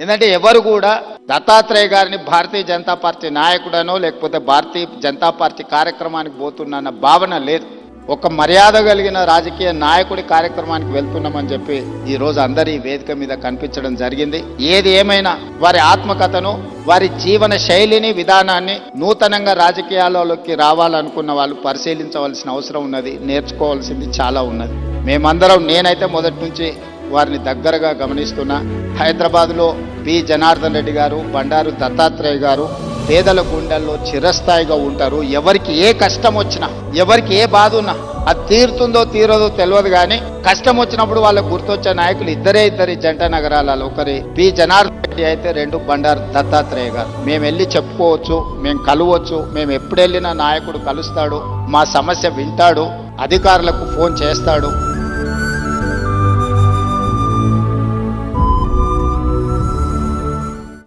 ఎందుకంటే ఎవరు కూడా దత్తాత్రేయ గారిని భారతీయ జనతా పార్టీ నాయకుడనో లేకపోతే భారతీయ జనతా పార్టీ కార్యక్రమానికి పోతున్న భావన లేదు. ఒక మర్యాద కలిగిన రాజకీయ నాయకుడి కార్యక్రమానికి వెళ్తున్నామని చెప్పి ఈ రోజు అందరి వేదిక మీద కనిపించడం జరిగింది. ఏది ఏమైనా వారి ఆత్మకథను వారి జీవన శైలిని విధానాన్ని నూతనంగా రాజకీయాలలోకి రావాలనుకున్న వాళ్ళు పరిశీలించవలసిన అవసరం ఉన్నది నేర్చుకోవాల్సింది చాలా ఉన్నది. మేమందరం నేనైతే మొదటి నుంచి వారిని దగ్గరగా గమనిస్తున్నా హైదరాబాద్లో పి. జనార్దన్ రెడ్డి గారు బండారు దత్తాత్రేయ గారు పేదల గుండెల్లో చిరస్థాయిగా ఉంటారు. ఎవరికి ఏ కష్టం వచ్చినా ఎవరికి ఏ బాధ ఉన్నా అది తీరుతుందో తీరదో తెలియదు కానీ కష్టం వచ్చినప్పుడు వాళ్ళకు గుర్తొచ్చే నాయకులు ఇద్దరే ఇద్దరి జంట నగరాలలో ఒకరి. పి. జనార్దన్ రెడ్డి అయితే రెండు బండారు దత్తాత్రేయ గారు. మేము వెళ్ళి చెప్పుకోవచ్చు మేము కలవచ్చు మేము ఎప్పుడెళ్ళినా నాయకుడు కలుస్తాడు మా సమస్య వింటాడు అధికారులకు ఫోన్ చేస్తాడు.